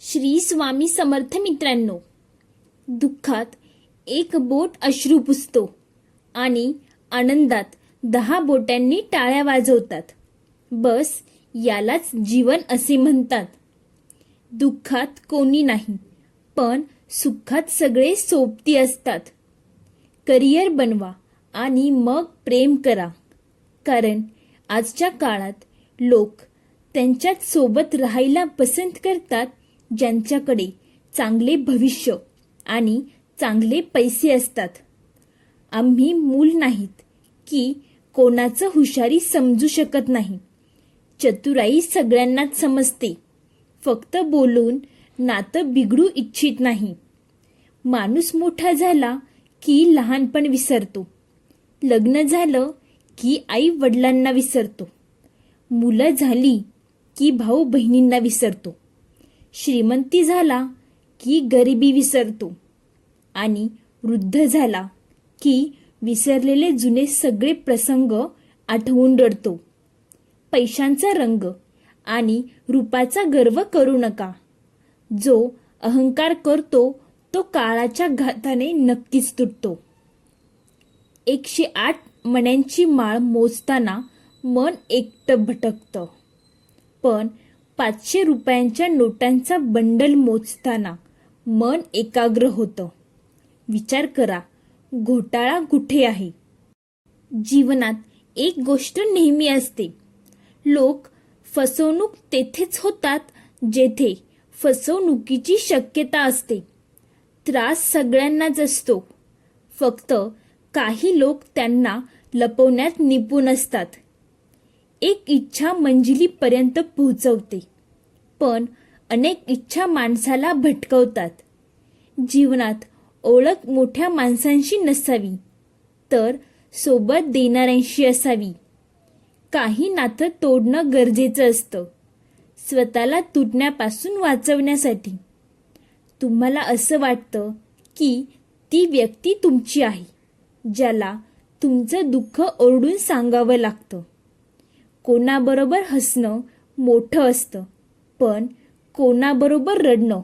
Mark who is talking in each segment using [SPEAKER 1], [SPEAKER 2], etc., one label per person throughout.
[SPEAKER 1] श्री स्वामी समर्थ मित्रांनो दुःखात एक बोट अश्रू पुसतो आणि आनंदात दहा बोटांनी टाळ्या वाजवतात. बस यालाच जीवन असे म्हणतात. दुःखात कोणी नाही पण सुखात सगळे सोबती असतात. करिअर बनवा आणि मग प्रेम करा. कारण आजच्या काळात लोक त्यांच्यात सोबत राहायला पसंत करतात ज्यांच्याकडे चांगले भविष्य आणि चांगले पैसे असतात. आम्ही मूल नाहीत की कोणाचं हुशारी समजू शकत नाही. चतुराई सगळ्यांनाच समजते. फक्त बोलून नातं बिघडू इच्छित नाही. माणूस मोठा झाला की लहानपण विसरतो. लग्न झालं की आई वडिलांना विसरतो. मुलं झाली की भाऊ बहिणींना विसरतो. श्रीमंती झाला की गरिबी विसरतो आणि वृद्ध झाला की विसरलेले जुने सगळे प्रसंग आठवून रडतो. पैशांचा रंग आणि रूपाचा गर्व करू नका. जो अहंकार करतो तो काळाच्या घाताने नक्कीच तुटतो. एकशे आठ मण्यांची माळ मोजताना मन एकटं भटकतं. पण पाचशे रुपयांच्या नोटांचा बंडल मोजताना मन एकाग्र होतं. विचार करा घोटाळा कुठे आहे? जीवनात एक गोष्ट नेहमी असते. लोक फसवणूक तेथेच होतात जेथे फसवणुकीची शक्यता असते. त्रास सगळ्यांनाच असतो. फक्त काही लोक त्यांना लपवण्यात निपुण असतात. एक इच्छा मंजिलीपर्यंत पोहोचवते. पण अनेक इच्छा माणसाला भटकवतात. जीवनात ओळख मोठ्या माणसांशी नसावी तर सोबत देणाऱ्यांशी असावी. काही नातं तोडणं गरजेचं असतं. स्वतःला तुटण्यापासून वाचवण्यासाठी. तुम्हाला असं वाटतं की ती व्यक्ती तुमची आहे ज्याला तुमचं दुःख ओरडून सांगावं लागतं. कोणाबरोबर हसणं मोठं असतं पण कोणाबरोबर रडणं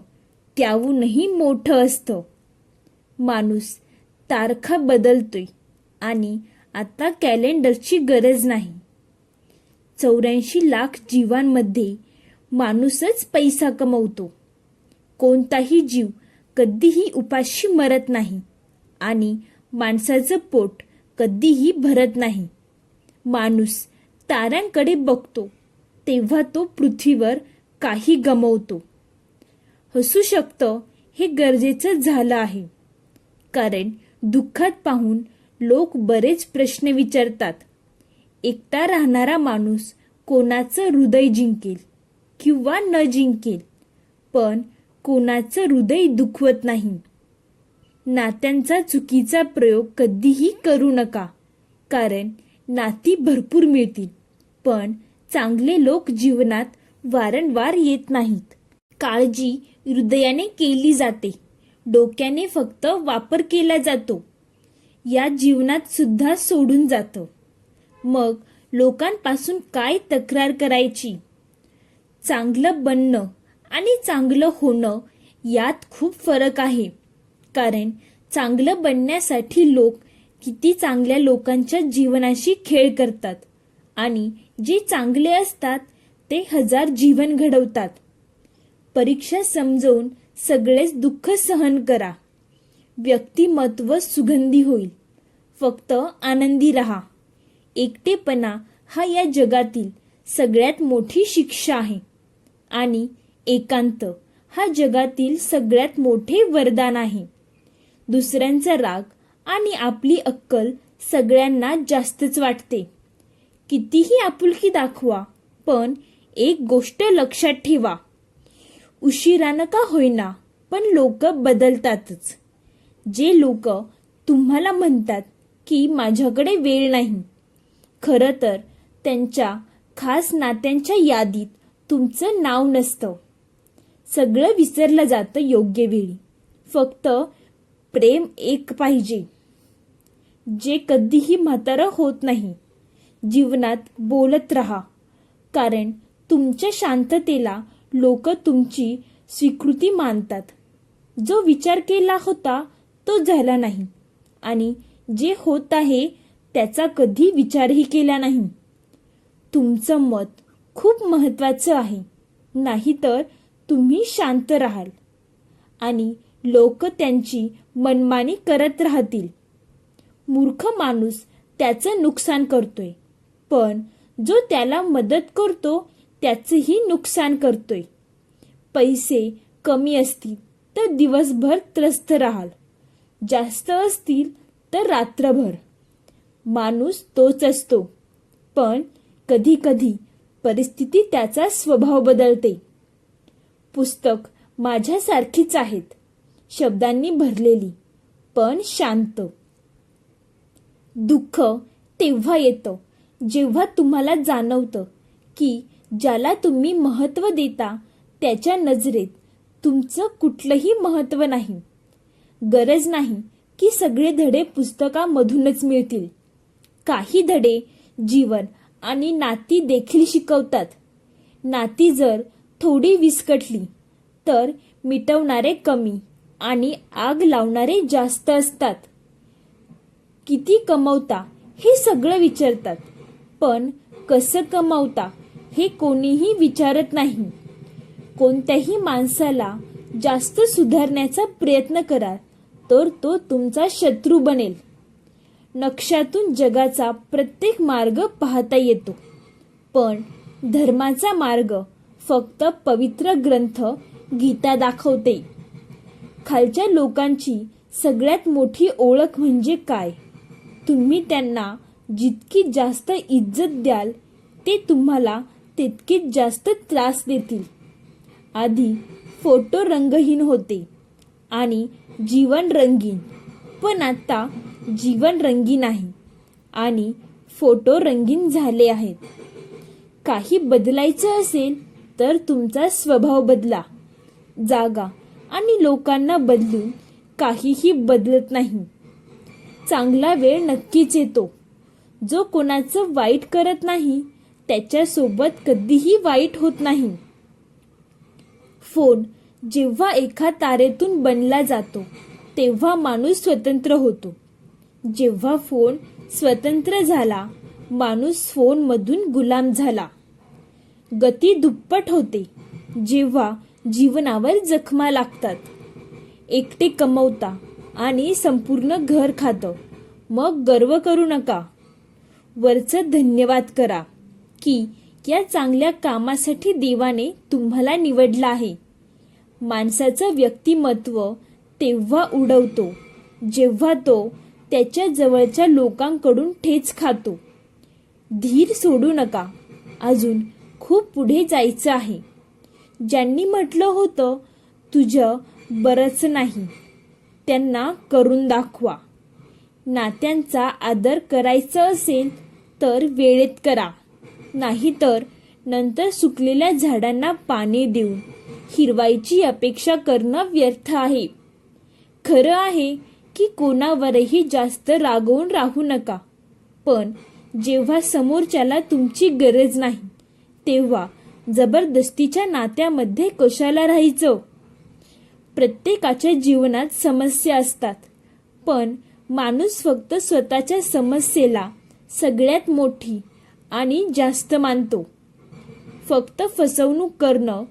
[SPEAKER 1] त्याहूनही मोठं असतं. माणूस तारखा बदलतोय आणि आता कॅलेंडरची गरज नाही. चौऱ्याऐंशी लाख जीवांमध्ये माणूसच पैसा कमवतो. कोणताही जीव कधीही उपाशी मरत नाही आणि माणसाचं पोट कधीही भरत नाही. माणूस ताऱ्यांकडे बघतो तेव्हा तो पृथ्वीवर काही गमवतो. हसू शकतं हे गरजेचं झालं आहे. कारण दुःखात पाहून लोक बरेच प्रश्न विचारतात. एकटा राहणारा माणूस कोणाचं हृदय जिंकेल किंवा न जिंकेल पण कोणाचं हृदय दुखवत नाही. नात्यांचा चुकीचा प्रयोग कधीही करू नका कारण नाती भरपूर मिळतील. पण चांगले लोक जीवनात वारंवार येत नाहीत. काळजी हृदयाने केली जाते. डोक्याने फक्त वापर केला जातो. या जीवनात सुद्धा सोडून जातं. मग लोकांपासून काय तक्रार करायची? चांगलं बनणं आणि चांगलं होणं यात खूप फरक आहे. कारण चांगलं बनण्यासाठी लोक किती चांगल्या लोकांच्या जीवनाशी खेळ करतात. आणि जे चांगले असतात ते हजार जीवन घडवतात. परीक्षा समजवून सगळेच दुःख सहन करा. व्यक्तिमत्व सुगंधी होईल. फक्त आनंदी रहा. एकटेपणा हा या जगातील सगळ्यात मोठी शिक्षा आहे. आणि एकांत हा जगातील सगळ्यात मोठे वरदान आहे. दुसऱ्यांचा राग आणि आपली अक्कल सगळ्यांना जास्तच वाटते. कितीही आपुलकी दाखवा पण एक गोष्ट लक्षात ठेवा. उशिरानं का होईना पण लोक बदलतातच. जे लोक तुम्हाला म्हणतात की माझ्याकडे वेळ नाही खरं तर त्यांच्या खास नात्यांच्या यादीत तुमचं नाव नसतं. सगळं विसरलं जातं योग्य वेळी. फक्त प्रेम एक पाहिजे. जे कधीही म्हातारं होत नाही जीवनात बोलत राहा. कारण तुमच्या शांततेला लोक तुमची स्वीकृती मानतात. जो विचार केला होता तो झाला नाही. आणि जे होत आहे त्याचा कधी विचारही केला नाही. तुमचं मत खूप महत्त्वाचं आहे. नाहीतर तुम्ही शांत राहाल. आणि लोक त्यांची मनमानी करत राहतील. मूर्ख माणूस त्याचं नुकसान करतोय. पण जो त्याला मदत करतो त्याचंही नुकसान करतोय. पैसे कमी असतील तर दिवसभर त्रस्त राहाल. जास्त असतील तर रात्रभर. माणूस तोच असतो. पण कधी कधी परिस्थिती त्याचा स्वभाव बदलते. पुस्तक माझ्यासारखीच आहेत. शब्दांनी भरलेली पण शांत. दुःख तेव्हा येतं. जेव्हा तुम्हाला जाणवतं की ज्याला तुम्ही महत्त्व देता त्याच्या नजरेत तुमचं कुठलंही महत्त्व नाही. गरज नाही की सगळे धडे पुस्तकामधूनच मिळतील. काही धडे जीवन आणि नाती देखील शिकवतात. नाती जर थोडी विस्कटली तर मिटवणारे कमी आणि आग लावणारे जास्त असतात. किती कमवता हे सगळं विचारतात. पण कसं कमावता हे कोणीही विचारत नाही. कोणत्याही माणसाला जास्त सुधारण्याचा प्रयत्न करा तर तो तुमचा शत्रू बनेल. नक्षातून जगाचा प्रत्येक मार्ग पाहता येतो. पण धर्माचा मार्ग फक्त पवित्र ग्रंथ गीता दाखवते. खालच्या लोकांची सगळ्यात मोठी ओळख म्हणजे काय? तुम्ही त्यांना जितकी जास्त इज्जत द्याल ते तुम्हाला तितकीच जास्त त्रास देतील. आधी फोटो रंगहीन होते आणि जीवन रंगीन पण आता जीवन रंगीन आहे आणि फोटो रंगीन झाले आहेत. काही बदलायचं असेल तर तुमचा स्वभाव बदला. जागा आणि लोकांना बदलून काहीही बदलत नाही. चांगला वेळ नक्कीच येतो. जो कोणाचं वाईट करत नाही त्याच्यासोबत कधीही वाईट होत नाही. फोन जेव्हा एका तारेतून बनला जातो तेव्हा माणूस स्वतंत्र होतो. जेव्हा फोन स्वतंत्र झाला माणूस फोनमधून गुलाम झाला. गती दुप्पट होते जेव्हा जीवनावर जखमा लागतात. एकटे कमवता आणि संपूर्ण घर खातं. मग गर्व करू नका. वरचं धन्यवाद करा की या चांगल्या कामासाठी देवाने तुम्हाला निवडलं आहे. माणसाचं व्यक्तिमत्व तेव्हा उडवतो जेव्हा तो त्याच्या जवळच्या लोकांकडून ठेच खातो. धीर सोडू नका. अजून खूप पुढे जायचं आहे. ज्यांनी म्हटलं होतं तुझं बरंच नाही. त्यांना करून दाखवा. नात्यांचा आदर करायचा असेल तर वेळेत करा. नाहीतर नंतर सुकलेल्या झाडांना पाणी देऊन हिरवाईची अपेक्षा करणं व्यर्थ आहे. खरं आहे की कोणावरही जास्त रागवून राहू नका. पण जेव्हा समोरच्याला तुमची गरज नाही तेव्हा जबरदस्तीच्या नात्यामध्ये कशाला राहायचं? प्रत्येकाच्या जीवनात समस्या असतात पण माणूस फक्त स्वतःच्या समस्येला सगळ्यात मोठी आणि जास्त मानतो. फक्त फसवणूक करणं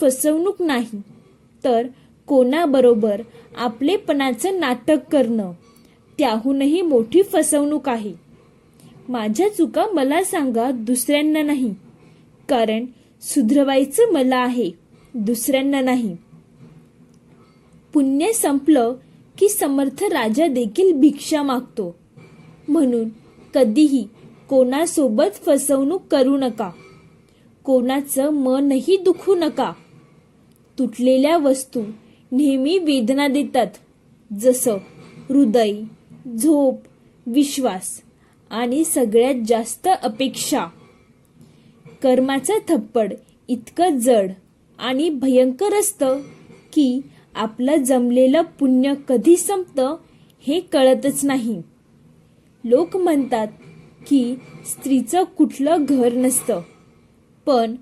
[SPEAKER 1] फसवणूक नाही तर कोणाबरोबर आपलेपणाचं नाटक करणं त्याहूनही मोठी फसवणूक आहे. माझ्या चुका मला सांगा दुसऱ्यांना नाही कारण सुधरवायचं मला आहे दुसऱ्यांना नाही. पुण्य संपलं की समर्थ राजा देखील भिक्षा मागतो. म्हणून कधीही कोणासोबत फसवणूक करू नका. कोणाचं मनही दुखू नका. तुटलेल्या वस्तू नेहमी वेदना देतात जसं हृदय झोप विश्वास आणि सगळ्यात जास्त अपेक्षा. कर्माचं थप्पड इतकं जड आणि भयंकर असतं की आपलं जमलेलं पुण्य कधी संपतं हे कळतच नाही. लोक म्हणतात की स्त्रीचं कुठलं घर नसतं. पण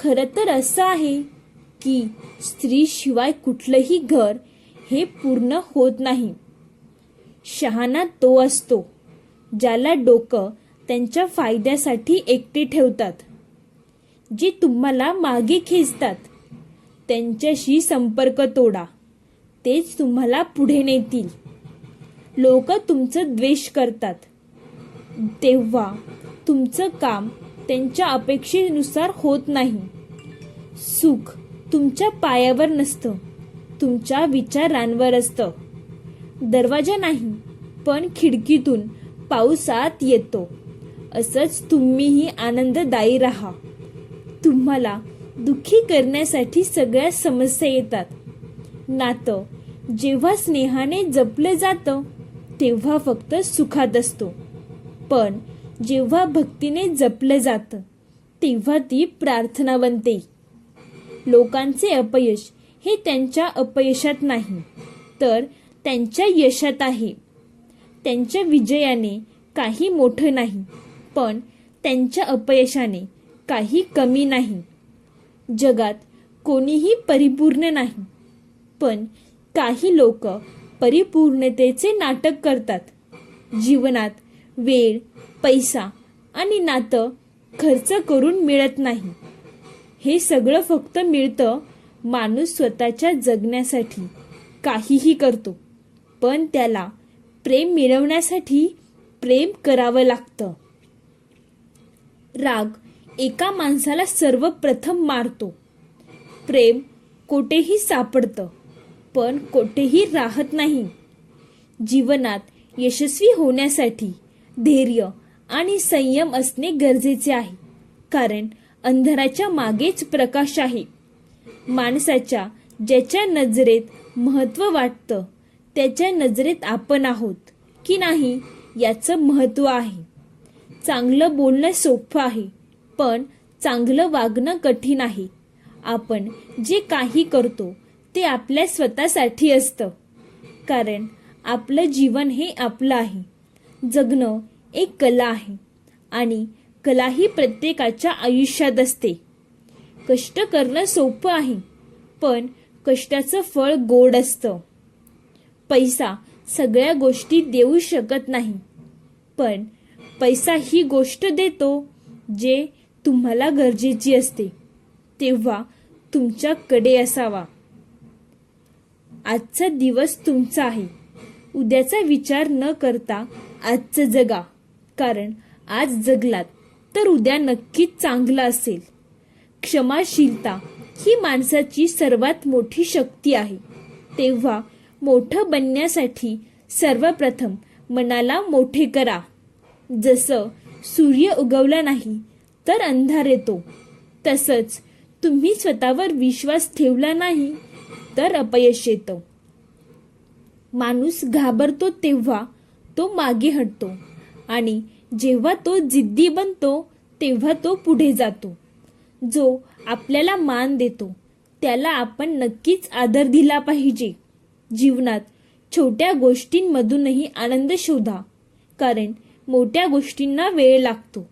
[SPEAKER 1] खरं तर असं आहे की स्त्रीशिवाय कुठलंही घर हे पूर्ण होत नाही. शहाणा तो असतो ज्याला डोकं त्यांच्या फायद्यासाठी एकटे ठेवतात जे तुम्हाला मागे खेचतात. त्यांच्याशी संपर्क तोडा. तेच तुम्हाला पुढे नेतील. लोक तुमचं द्वेष करतात. तेव्हा तुमचं काम त्यांच्या अपेक्षेनुसार होत नाही. सुख तुमच्या पायावर नसतं तुमच्या विचारांवर असतं. दरवाजा नाही पण खिडकीतून पावसात येतो. असंच तुम्हीही आनंददायी राहा. तुम्हाला दुःखी करण्यासाठी सगळ्या समस्या येतात. नातं. जेव्हा स्नेहाने जपलं जातं तेव्हा फक्त सुखात असतो. पण जेव्हा भक्तीने जपलं जातं तेव्हा ती प्रार्थना बनते लोकांचे अपयश हे त्यांच्या अपयशात नाही तर त्यांच्या यशात आहे. त्यांच्या विजयाने काही मोठं नाही पण त्यांच्या अपयशाने काही कमी नाही. जगात कोणीही परिपूर्ण नाही. पण काही लोक परिपूर्णतेचे नाटक करतात. जीवनात वेळ पैसा आणि नातं खर्च करून मिळत नाही. हे सगळं फक्त मिळतं माणूस स्वतःच्या जगण्यासाठी. काहीही करतो पण त्याला प्रेम मिळवण्यासाठी प्रेम करावं लागतं. राग एका माणसाला सर्वप्रथम मारतो. प्रेम कोठेही सापडतं. पण कोठेही राहत नाही. जीवनात यशस्वी होण्यासाठी धैर्य आणि संयम असणे गरजेचे आहे. कारण अंधाराच्या मागेच प्रकाश आहे. माणसाच्या ज्याच्या नजरेत महत्त्व वाटतं त्याच्या नजरेत आपण आहोत की नाही याचं महत्त्व आहे. चांगलं बोलणं सोपं आहे पण चांगलं वागणं कठीण आहे. आपण जे काही करतो ते आपल्या स्वतःसाठी असतं. कारण आपलं जीवन हे आपलं आहे. जगणं एक कला आहे. आणि कला ही प्रत्येकाच्या आयुष्यात असते. कष्ट करणं सोपं आहे. पण कष्टाचं फळ गोड असतं. पैसा सगळ्या गोष्टी देऊ शकत नाही. पण पैसा ही गोष्ट देतो जे तुम्हाला गरजेची असते. तेव्हा तुमच्याकडे असावा. आजचा दिवस तुमचा आहे. उद्याचा विचार न करता आजचं जगा. कारण आज जगलात तर उद्या नक्कीच चांगलं असेल. क्षमाशीलता ही माणसाची सर्वात मोठी शक्ती आहे. तेव्हा मोठं बनण्यासाठी सर्वप्रथम मनाला मोठे करा. जसं सूर्य उगवला नाही तर अंधार येतो. तसंच तुम्ही स्वतःवर विश्वास ठेवला नाही तर अपयश येतं. माणूस घाबरतो तेव्हा तो मागे हटतो आणि जेव्हा तो जिद्दी बनतो तेव्हा तो पुढे जातो. जो आपल्याला मान देतो त्याला आपण नक्कीच आदर दिला पाहिजे. जीवनात छोट्या गोष्टींमधूनही आनंद शोधा कारण मोठ्या गोष्टींना वेळ लागतो.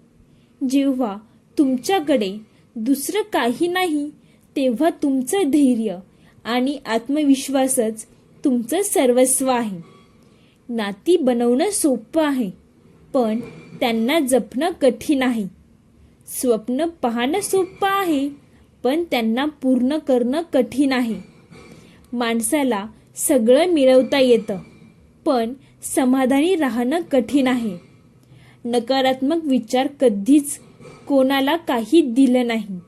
[SPEAKER 1] जेव्हा तुमच्याकडे दुसरं काही नाही तेव्हा तुमचं धैर्य आणि आत्मविश्वासच तुमचं सर्वस्व आहे. नाती बनवणं सोपं आहे पण त्यांना जपणं कठीण आहे. स्वप्न पाहणं सोपं आहे पण त्यांना पूर्ण करणं कठीण आहे. माणसाला सगळं मिळवता येतं पण समाधानी राहणं कठीण आहे. नकारात्मक विचार कधीच कोणाला काही दिलं नाही.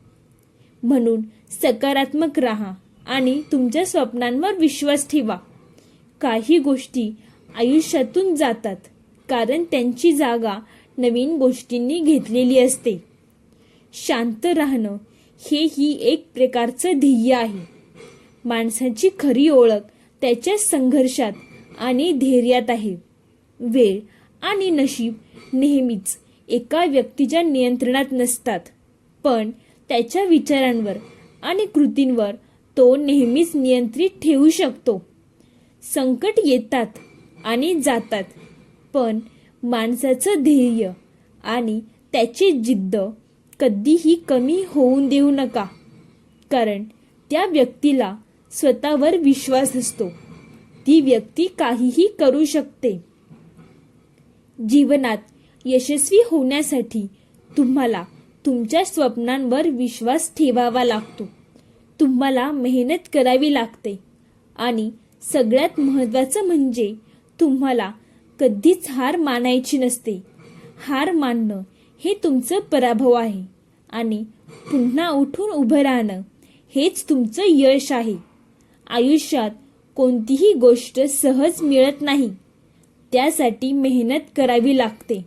[SPEAKER 1] म्हणून सकारात्मक राहा. आणि तुमच्या स्वप्नांवर विश्वास ठेवा. काही गोष्टी आयुष्यातून जातात कारण त्यांची जागा नवीन गोष्टींनी घेतलेली असते. शांत राहणं हे ही एक प्रकारचं ध्येय आहे. माणसाची खरी ओळख त्याच्या संघर्षात आणि धैर्यात आहे. वेळ आणि नशीब नेहमीच एका व्यक्तीच्या नियंत्रणात नसतात पण त्याच्या विचारांवर आणि कृतींवर तो नेहमीच नियंत्रित ठेवू शकतो. संकट येतात आणि जातात पण माणसाचं ध्येय आणि त्याची जिद्द कधीही कमी होऊन देऊ नका कारण त्या व्यक्तीला स्वतःवर विश्वास असतो. ती व्यक्ती काहीही करू शकते. जीवनात यशस्वी होण्यासाठी तुम्हाला तुमच्या स्वप्नांवर विश्वास ठेवावा लागतो. तुम्हाला मेहनत करावी लागते. आणि सगळ्यात महत्त्वाचं म्हणजे तुम्हाला कधीच हार मानायची नसते. हार मानणं हे तुमचं पराभव आहे. आणि पुन्हा उठून उभं राहणं हेच तुमचं यश आहे. आयुष्यात कोणतीही गोष्ट सहज मिळत नाही. त्यासाठी मेहनत करावी लागते.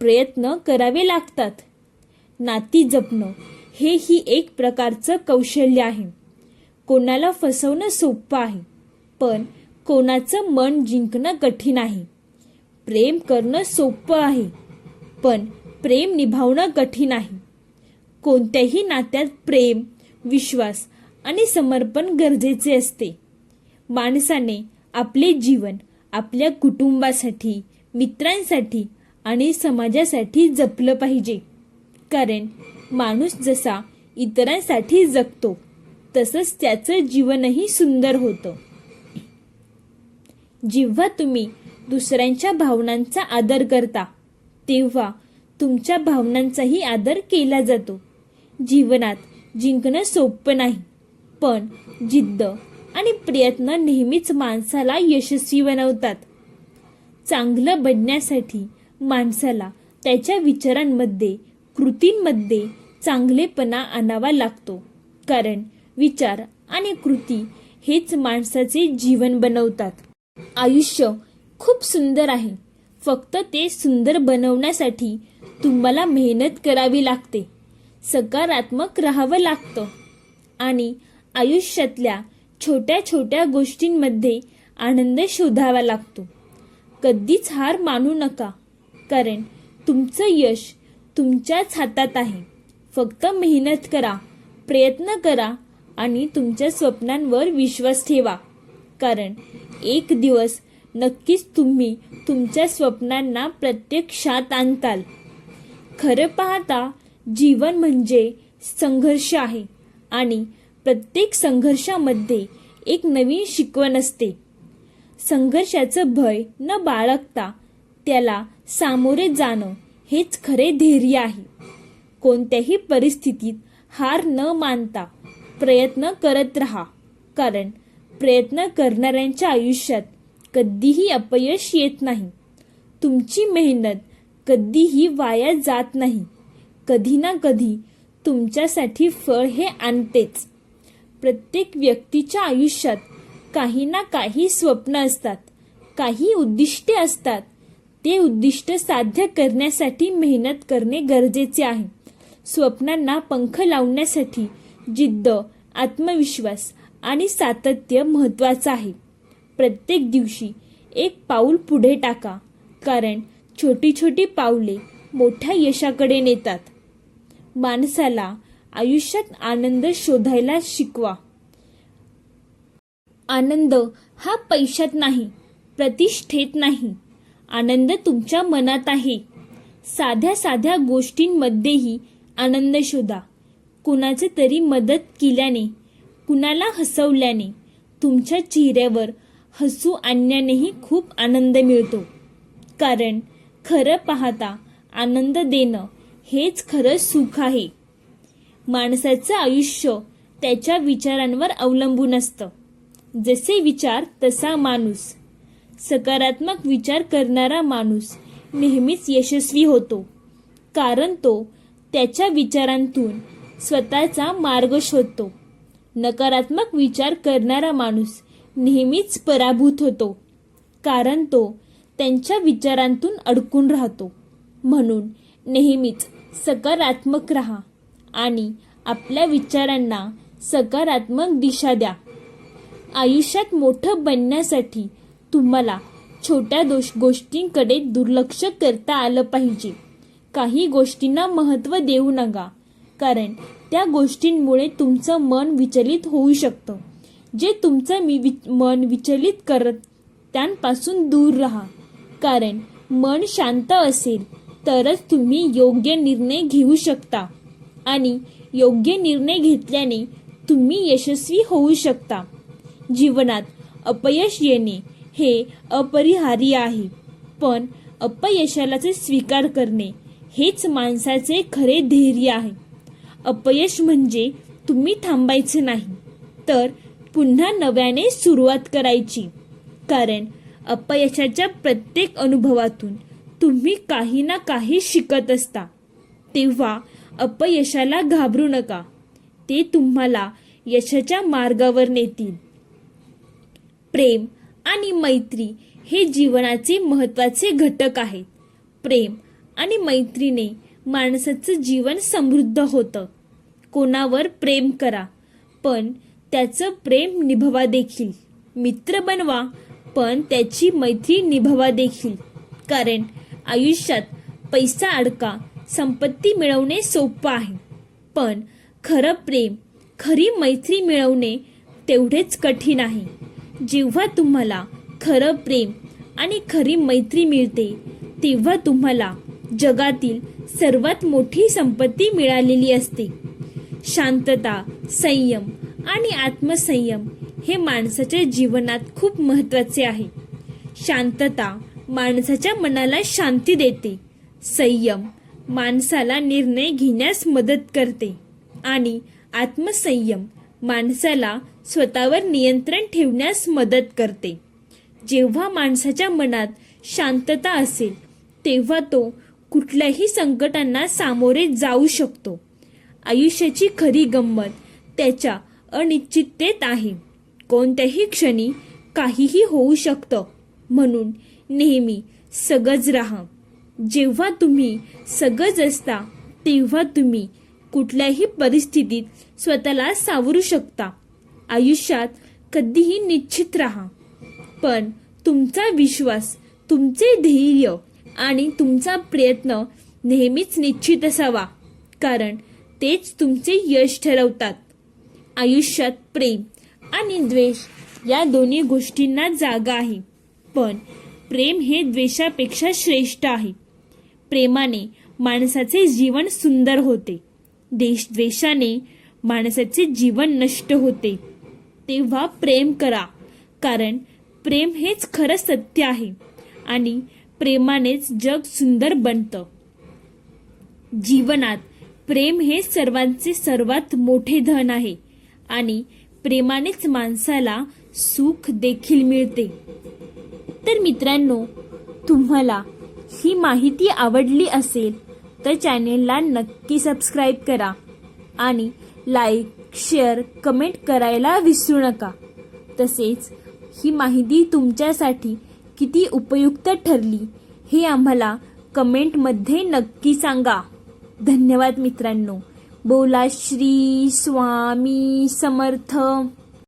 [SPEAKER 1] प्रयत्न करावे लागतात. नाती जपणं हे ही एक प्रकारचं कौशल्य आहे. कोणाला फसवणं सोपं आहे पण कोणाचं मन जिंकणं कठीण आहे. प्रेम करणं सोपं आहे पण प्रेम निभावणं कठीण आहे. कोणत्याही नात्यात प्रेम विश्वास आणि समर्पण गरजेचे असते. माणसाने आपले जीवन आपल्या कुटुंबासाठी मित्रांसाठी आणि समाजासाठी जपलं पाहिजे. कारण माणूस जसा इतरांसाठी जगतो तसंच त्याचं जीवनही सुंदर होतं. जेव्हा तुम्ही दुसऱ्यांच्या भावनांचा आदर करता तेव्हा तुमच्या भावनांचाही आदर केला जातो. जीवनात जिंकणं सोपं नाही पण जिद्द आणि प्रयत्न नेहमीच माणसाला यशस्वी बनवतात. चांगलं बनण्यासाठी माणसाला त्याच्या विचारांमध्ये कृतींमध्ये चांगलेपणा आणावा लागतो. कारण विचार आणि कृती हेच माणसाचे जीवन बनवतात. आयुष्य खूप सुंदर आहे. फक्त ते सुंदर बनवण्यासाठी तुम्हाला मेहनत करावी लागते. सकारात्मक राहावं लागतं. आणि आयुष्यातल्या छोट्या छोट्या गोष्टींमध्ये आनंद शोधावा लागतो. कधीच हार मानू नका. कारण तुमचं यश तुमच्याच हातात आहे. फक्त मेहनत करा प्रयत्न करा आणि तुमच्या स्वप्नांवर विश्वास ठेवा. कारण एक दिवस नक्कीच तुम्ही तुमच्या स्वप्नांना प्रत्यक्षात आणताल. खरं पाहता जीवन म्हणजे संघर्ष आहे आणि प्रत्येक संघर्षामध्ये एक नवीन शिकवण असते. संघर्षाचं भय न बाळगता त्याला सामोरे जाणं हेच खरे धैर्य आहे. कोणत्याही परिस्थितीत हार न मानता प्रयत्न करत राहा. कारण प्रयत्न करणाऱ्यांच्या आयुष्यात कधीही अपयश येत नाही. तुमची मेहनत कधीही वाया जात नाही. कधी ना कधी तुमच्यासाठी फळ हे आणतेच. प्रत्येक व्यक्तीच्या आयुष्यात काही ना काही स्वप्न असतात. काही उद्दिष्टे असतात. ते उद्दिष्ट साध्य करण्यासाठी मेहनत करणे गरजेचे आहे. स्वप्नांना पंख लावण्यासाठी जिद्द आत्मविश्वास आणि सातत्य महत्त्वाचं आहे. प्रत्येक दिवशी एक पाऊल पुढे टाका कारण छोटी छोटी पावले मोठ्या यशाकडे नेतात. माणसाला आयुष्यात आनंद शोधायला शिकवा. आनंद हा पैशात नाही प्रतिष्ठेत नाही. आनंद तुमच्या मनात आहे साध्या साध्या गोष्टींमध्येही आनंद शोधा. कुणाचे तरी मदत केल्याने कुणाला हसवल्याने तुमच्या चेहऱ्यावर हसू आणण्यानेही खूप आनंद मिळतो. कारण खरं पाहता आनंद देणं हेच खरं सुख आहे. माणसाचं आयुष्य त्याच्या विचारांवर अवलंबून असतं. जसे विचार तसा माणूस. सकारात्मक विचार करणारा माणूस नेहमीच यशस्वी होतो. कारण तो त्याच्या विचारांतून स्वतःचा मार्ग शोधतो. नकारात्मक विचार करणारा माणूस नेहमीच पराभूत होतो. कारण तो त्यांच्या विचारांतून अडकून राहतो. म्हणून नेहमीच सकारात्मक राहा आणि आपल्या विचारांना सकारात्मक दिशा द्या. आयुष्यात मोठं बनण्यासाठी तुम्हाला छोट्या दोष गोष्टींकडे दुर्लक्ष करता आलं पाहिजे. काही गोष्टींना महत्त्व देऊ नका कारण त्या गोष्टींमुळे तुमचं मन विचलित होऊ शकतं. जे तुमचं मी वि मन विचलित करत त्यांपासून दूर राहा. कारण मन शांत असेल तरच तुम्ही योग्य निर्णय घेऊ शकता. आणि योग्य निर्णय घेतल्याने तुम्ही यशस्वी होऊ शकता. जीवनात अपयश येणे हे अपरिहार्य आहे. पण अपयशालाचे स्वीकार करणे हेच माणसाचे खरे धैर्य आहे. अपयश म्हणजे तुम्ही थांबायचे नाही तर पुन्हा नव्याने सुरुवात करायची. कारण अपयशाच्या प्रत्येक अनुभवातून तुम्ही काही ना काही शिकत असता. तेव्हा अपयशाला घाबरू नका. ते तुम्हाला यशाच्या मार्गावर नेतील. प्रेम आणि मैत्री हे जीवनाचे महत्त्वाचे घटक आहेत. प्रेम आणि मैत्रीने माणसाचं जीवन समृद्ध होतं. कोणावर प्रेम करा पण त्याचं प्रेम निभवा देखील. मित्र बनवा पण त्याची मैत्री निभवा देखील. कारण आयुष्यात पैसा अडका संपत्ती मिळवणे सोपं आहे. पण खरं प्रेम खरी मैत्री मिळवणे तेवढेच कठीण आहे. जेव्हा तुम्हाला खरं प्रेम आणि खरी मैत्री मिळते तेव्हा तुम्हाला जगातील सर्वात मोठी संपत्ती मिळालेली असते. शांतता संयम आणि आत्मसंयम हे माणसाच्या जीवनात खूप महत्त्वाचे आहे. शांतता माणसाच्या मनाला शांती देते. संयम माणसाला निर्णय घेण्यास मदत करते. आणि आत्मसंयम माणसाला स्वतःवर नियंत्रण ठेवण्यास मदत करते. जेव्हा माणसाच्या मनात शांतता असेल तेव्हा तो कुठल्याही संकटांना सामोरे जाऊ शकतो. आयुष्याची खरी गंमत त्याच्या अनिश्चिततेत आहे. कोणत्याही क्षणी काहीही होऊ शकतं. म्हणून नेहमी सगज राहा. जेव्हा तुम्ही सगज असता तेव्हा तुम्ही कुठल्याही परिस्थितीत स्वतःला सावरू शकता. आयुष्यात कधीही निश्चित राहा. पण तुमचा विश्वास तुमचे धैर्य आणि तुमचा प्रयत्न नेहमीच निश्चित असावा कारण तेच तुमचे यश ठरवतात. आयुष्यात प्रेम आणि द्वेष या दोन्ही गोष्टींना जागा आहे पण प्रेम हे द्वेषापेक्षा श्रेष्ठ आहे. प्रेमाने माणसाचे जीवन सुंदर होते. देश द्वेषाने माणसाचे जीवन नष्ट होते. तेव्हा प्रेम करा कारण प्रेम हेच खरं सत्य आहे आणि प्रेमानेच जग सुंदर बनतं. जीवनात प्रेम हे सर्वांचे सर्वात मोठे धन आहे आणि प्रेमानेच माणसाला सुख देखील मिळते. तर मित्रांनो तुम्हाला ही माहिती आवडली असेल तर चॅनेलला नक्की सबस्क्राईब करा आणि लाईक शेअर कमेंट करायला विसरू नका. तसेच ही माहिती तुमच्यासाठी किती उपयुक्त ठरली हे आम्हाला कमेंटमध्ये नक्की सांगा. धन्यवाद मित्रांनो. बोला श्री स्वामी समर्थ.